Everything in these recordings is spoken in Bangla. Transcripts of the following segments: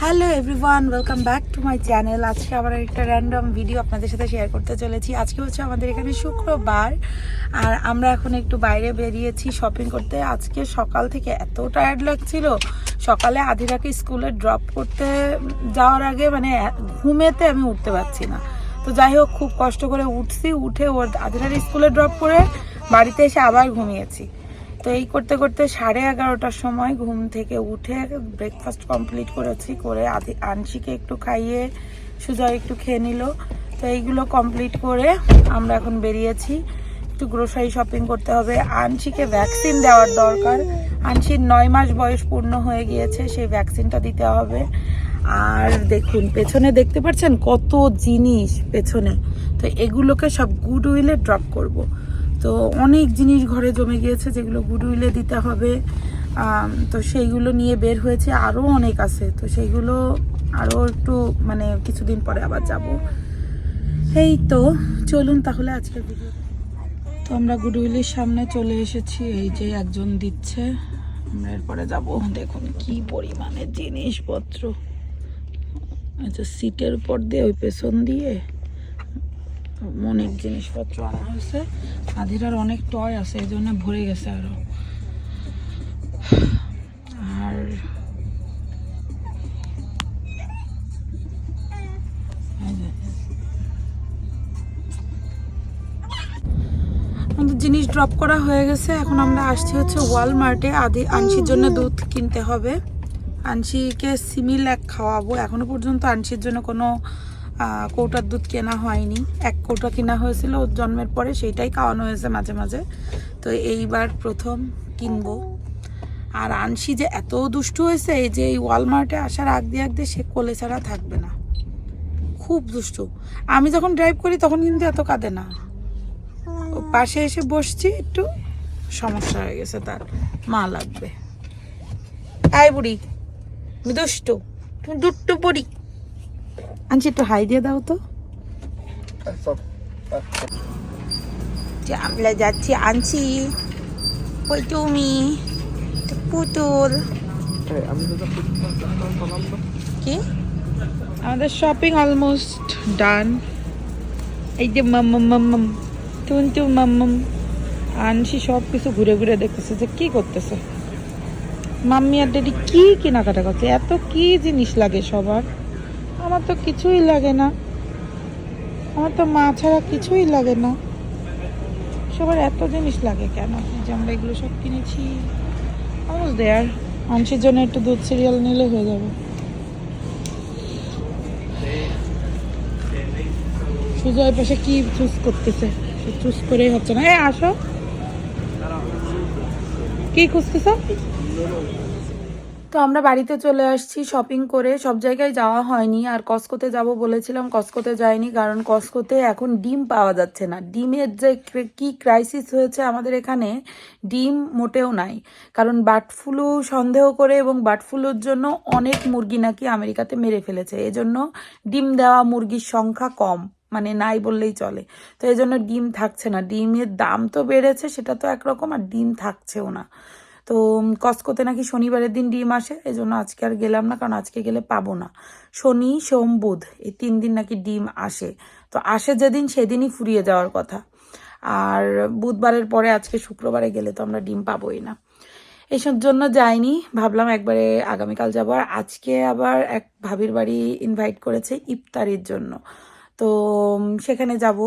Hello everyone welcome back to my channel আজকে আবার একটা র্যান্ডম ভিডিও আপনাদের সাথে শেয়ার করতে চলেছি। আজকে হচ্ছে আমাদের এখানে শুক্রবার, আর আমরা এখন একটু বাইরে বেরিয়েছি শপিং করতে। আজকে সকাল থেকে এত টায়ার্ড লাগছিল। সকালে আধিরাকে স্কুলে ড্রপ করতে যাওয়ার আগে মানে ঘুমেতে আমি উঠতে পারছি না। তো যাই হোক, খুব কষ্ট করে উঠছি। উঠে ওর আধিরার স্কুলে ড্রপ করে বাড়িতে এসে আবার ঘুমিয়েছি। তো এই করতে করতে সাড়ে এগারোটার সময় ঘুম থেকে উঠে ব্রেকফাস্ট কমপ্লিট করেছি, করে আধি আনসিকে একটু খাইয়ে, সুজয় একটু খেয়ে নিল। তো এইগুলো কমপ্লিট করে আমরা এখন বেরিয়েছি। একটু গ্রোসারি শপিং করতে হবে। আনসিকে ভ্যাকসিন দেওয়ার দরকার। আনসির নয় মাস বয়স পূর্ণ হয়ে গিয়েছে, সেই ভ্যাকসিনটা দিতে হবে। আর দেখুন, পেছনে দেখতে পাচ্ছেন কত জিনিস পেছনে? তো এগুলোকে সব গুড উইলে ড্রপ করব। তো অনেক জিনিস ঘরে জমে গিয়েছে যেগুলো গুড উইলে দিতে হবে তো সেইগুলো নিয়ে বের হয়েছে, আরও অনেক আছে, তো সেইগুলো আরও একটু মানে কিছুদিন পরে আবার যাব। এই তো, চলুন তাহলে আজকের ভিডিও তো আমরা গুডউইলের সামনে চলে এসেছি, এই যে একজন দিচ্ছে, আমরা এরপরে যাব। দেখুন কি পরিমাণে জিনিসপত্র। আচ্ছা সিটের উপর দিয়ে, ওই পেছন দিয়ে? অনেক জিনিসপত্র আনা হয়েছে। আধিরার অনেক টয় আছে, এই জন্য ভরে গেছে আরও। আর জিনিস ড্রপ করা হয়ে গেছে। এখন আমরা আসছি হচ্ছে ওয়ালমার্টে আদি, আনসির জন্য দুধ কিনতে হবে। আনসিকে সিমিল্যাক খাওয়াবো। এখনও পর্যন্ত আনসির জন্য কোনো কৌটার দুধ কেনা হয়নি। এক কৌটা কেনা হয়েছিল, ওর জন্মের পরে সেইটাই খাওয়ানো হয়েছে মাঝে মাঝে। তো এইবার প্রথম কিনবো। আর আনসি যে এত দুষ্টু হয়েছে, এই যে এই ওয়ালমার্টে আসার আগ দিয়ে আগ দিয়ে সে কোলে ছাড়া থাকবে না। খুব দুষ্টু। আমি যখন ড্রাইভ করি, তখন কিন্তু এত কাঁদে না। পাশে এসে বসছি, একটু সমস্যা হয়ে গেছে তার। মা লাগবে। আয় বুড়ি দুষ্টু। তুমি দুষ্টু বুড়ি। আনছি একটু হাই দিয়ে দাও তো। আমরা যাচ্ছি আনছি। ওই তুমি পুতুল। কি? আমাদের শপিং অলমোস্ট ডান এই যে মাম মাম মাম টুনটু মাম মাম আনসি সব কিছু ঘুরে ঘুরে দেখতেছে যে কি করতেছে। মাম্মি আর ড্যাডি কি কেনাকাটা করছে? এত কি জিনিস লাগে সবার? আমার তো কিছুই লাগে না। আমার তো মা ছাড়া কিছুই লাগে না। সবার এত জিনিস লাগে কেন? যে আমরা এগুলো সব কিনেছি। অলমোস্ট দেয়ার মানুষের জন্য একটু দুধ সিরিয়াল নিলে হয়ে যাবে। সুজয় পাশে কি চুজ করতেছে? চুজ করেই হচ্ছে না। এই আসো। কি খুঁজতেছ? তো আমরা বাড়িতে চলে আসছি শপিং করে। সব জায়গায় যাওয়া হয়নি। আর কসকোতে যাব বলেছিলাম কসকোতে যাইনি কারণ কসকোতে এখন ডিম পাওয়া যাচ্ছে না। ডিমের যে কি ক্রাইসিস হয়েছে আমাদের এখানে, ডিম মোটেও নাই। কারণ বার্ড ফ্লু সন্দেহ করে এবং বার্ড ফ্লুর জন্য অনেক মুরগি নাকি আমেরিকাতে মেরে ফেলেছে। এজন্য ডিম দেওয়া মুরগির সংখ্যা কম। মানে নাই বললেই চলে। তো এই জন্য ডিম থাকছে না। ডিমের দাম তো বেড়েছে, সেটা তো একরকম, আর ডিম থাকছেও না। তো কসকোতে নাকি শনিবারের দিন ডিম আসে এই জন্য আজকে আর গেলাম না, কারণ আজকে গেলে পাবো না। শনি, সোম, বুধ, এই তিন দিন নাকি ডিম আসে। তো আসে যেদিন, সেদিনই ফুরিয়ে যাওয়ার কথা। আর বুধবারের পরে আজকে শুক্রবারে গেলে তো আমরা ডিম পাবোই না। এইসব জন্য যাইনি, ভাবলাম একবারে আগামীকাল যাব। আর আজকে আবার এক ভাবির বাড়ি ইনভাইট করেছে ইফতারির জন্য। তো সেখানে যাব।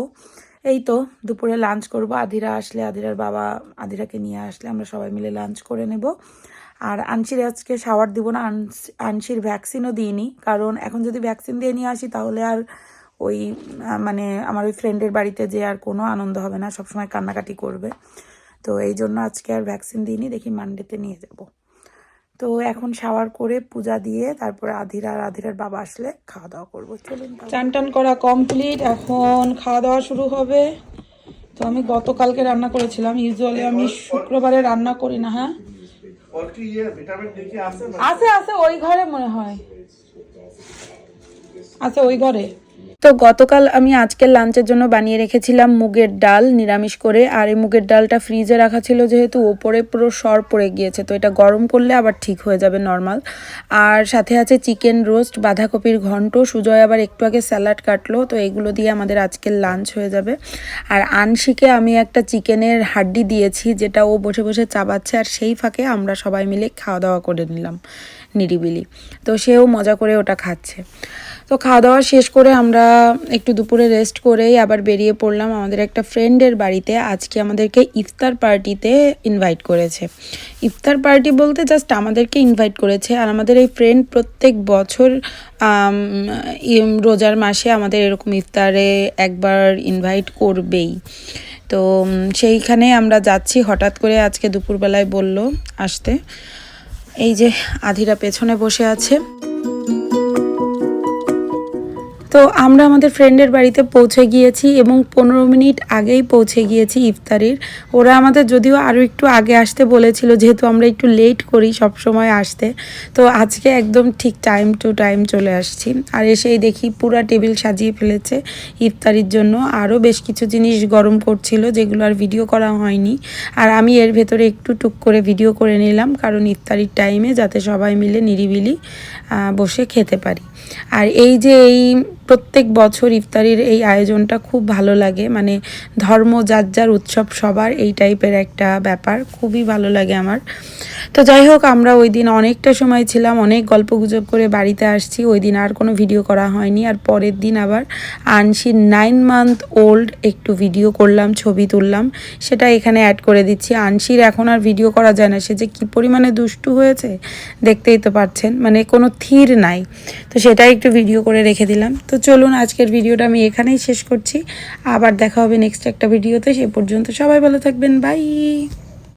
এই তো, দুপুরে লাঞ্চ করব। আধিরা আসলে আধিরার বাবা আধিরাকে নিয়ে আসলে আমরা সবাই মিলে লাঞ্চ করে নেব। আর আনসির আজকে শাওয়ার দিব না, আনস- আনসির ভ্যাকসিনও দিইনি। কারণ এখন যদি ভ্যাকসিন দিয়ে নিয়ে আসি, তাহলে আর ওই মানে আমার ওই ফ্রেন্ডের বাড়িতে যে আর কোনো আনন্দ হবে না, সবসময় কান্নাকাটি করবে। তো এই জন্য আজকে আর ভ্যাকসিন দিইনি, দেখি মানডেতে নিয়ে যাব। তো এখন শাওয়ার করে পূজা দিয়ে তারপরে আধিরা আর আধিরার বাবা আসলে খাওয়া দাওয়া করব। চলুন চান টান করা কমপ্লিট এখন খাওয়া দাওয়া শুরু হবে। তো আমি গতকালকে রান্না করেছিলাম ইউজুয়ালি আমি শুক্রবারে রান্না করি না হ্যাঁ? ইয়ে আছে আছে ওই ঘরে মনে হয়। আছে ওই ঘরে। তো গতকাল আমি আজকের লাঞ্চের জন্য বানিয়ে রেখেছিলাম মুগের ডাল নিরামিষ করে। আর এই মুগের ডালটা ফ্রিজে রাখা ছিল যেহেতু ওপরে পুরো সর পড়ে গিয়েছে, তো এটা গরম করলে আবার ঠিক হয়ে যাবে নর্মাল। আর সাথে আছে চিকেন রোস্ট, বাঁধাকপির ঘন্ট, সুজয় আবার একটু আগে স্যালাড কাটলো, তো এগুলো দিয়ে আমাদের আজকের লাঞ্চ হয়ে যাবে। আর আনশিকে আমি একটা চিকেনের হাড্ডি দিয়েছি, যেটা ও বসে বসে চাবাচ্ছে, আর সেই ফাঁকে আমরা সবাই মিলে খাওয়া দাওয়া করে নিলাম নিরিবিলি। তো সেও মজা করে ওটা খাচ্ছে। তো খাওয়া দাওয়া শেষ করে আমরা একটু দুপুরে রেস্ট করেই আবার বেরিয়ে পড়লাম আমাদের একটা ফ্রেন্ডের বাড়িতে। আজকে আমাদেরকে ইফতার পার্টিতে ইনভাইট করেছে। ইফতার পার্টি বলতে জাস্ট আমাদেরকে ইনভাইট করেছে আর আমাদের এই ফ্রেন্ড প্রত্যেক বছর রোজার মাসে আমাদের এরকম ইফতারে একবার ইনভাইট করবেই। তো সেইখানে আমরা যাচ্ছি। হঠাৎ করে আজকে দুপুরবেলায় বলল আসতে। এই যে আধিরা পেছনে বসে আছে। তো আমরা আমাদের ফ্রেন্ডের বাড়িতে পৌঁছে গিয়েছি এবং পনেরো মিনিট আগেই পৌঁছে গিয়েছি ইফতারির। ওরা আমাদের যদিও আরও একটু আগে আসতে বলেছিল, যেহেতু আমরা একটু লেট করি সব সময় আসতে। তো আজকে একদম ঠিক টাইম টু টাইম চলে আসছি। আর এসেই দেখি পুরা টেবিল সাজিয়ে ফেলেছে ইফতারির জন্য। আরও বেশ কিছু জিনিস গরম করছিল, যেগুলো আর ভিডিও করা হয়নি। আর আমি এর ভেতরে একটু টুক করে ভিডিও করে নিলাম, কারণ ইফতারির টাইমে যাতে সবাই মিলে নিরিবিলি বসে খেতে পারি। আর এই যে এই প্রত্যেক বছর ইফতারির এই আয়োজনটা খুব ভালো লাগে মানে ধর্ম যার যার উৎসব সবার এই টাইপের একটা ব্যাপার, খুবই ভালো লাগে আমার। তো যাই হোক, আমরা ওই দিন অনেকটা সময় ছিলাম, অনেক গল্প গুজব করে বাড়িতে আসছি, ওই দিন আর কোনো ভিডিও করা হয়নি। আর পরের দিন আবার আনসির নাইন মান্থ ওল্ড একটু ভিডিও করলাম, ছবি তুললাম, সেটা এখানে অ্যাড করে দিচ্ছি। আনসির এখন আর ভিডিও করা যায় না, সে যে কী পরিমাণে দুষ্টু হয়েছে, দেখতেই তো পারছেন মানে কোনো থির নাই। তো সেটাই একটু ভিডিও করে রেখে দিলাম। তো চলুন, আজকের ভিডিওটা আমি এখানেই শেষ করছি। আবার দেখা হবে নেক্সট একটা ভিডিওতে সে পর্যন্ত সবাই ভালো থাকবেন। বাই